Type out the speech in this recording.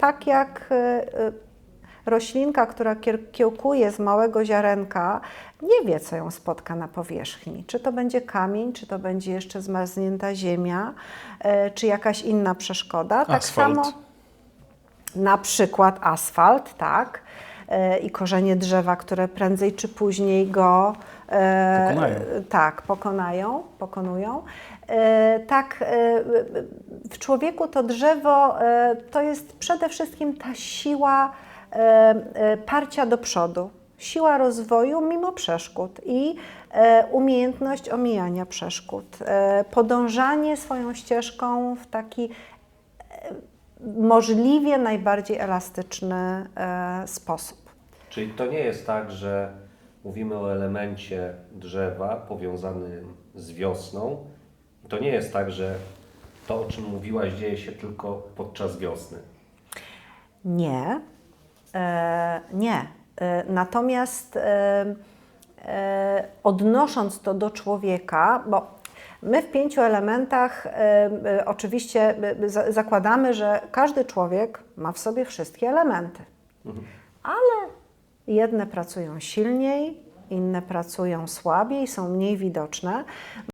tak jak e, e, roślinka, która kiełkuje z małego ziarenka, nie wie, co ją spotka na powierzchni. Czy to będzie kamień, czy to będzie jeszcze zmarznięta ziemia, e, czy jakaś inna przeszkoda. Tak Asfalt. samo na przykład asfalt, tak, e, i korzenie drzewa, które prędzej czy później go e, Pokonają. tak, pokonają, pokonują. Tak, w człowieku to drzewo e, to jest przede wszystkim ta siła e, e, parcia do przodu, siła rozwoju mimo przeszkód i umiejętność omijania przeszkód, podążanie swoją ścieżką w taki możliwie najbardziej elastyczny sposób. Czyli to nie jest tak, że mówimy o elemencie drzewa powiązanym z wiosną. To nie jest tak, że to, o czym mówiłaś, dzieje się tylko podczas wiosny. Nie, e, nie. E, natomiast e, e, odnosząc to do człowieka, bo my w pięciu elementach e, e, oczywiście e, za- zakładamy, że każdy człowiek ma w sobie wszystkie elementy, ale jedne pracują silniej, inne pracują słabiej, są mniej widoczne.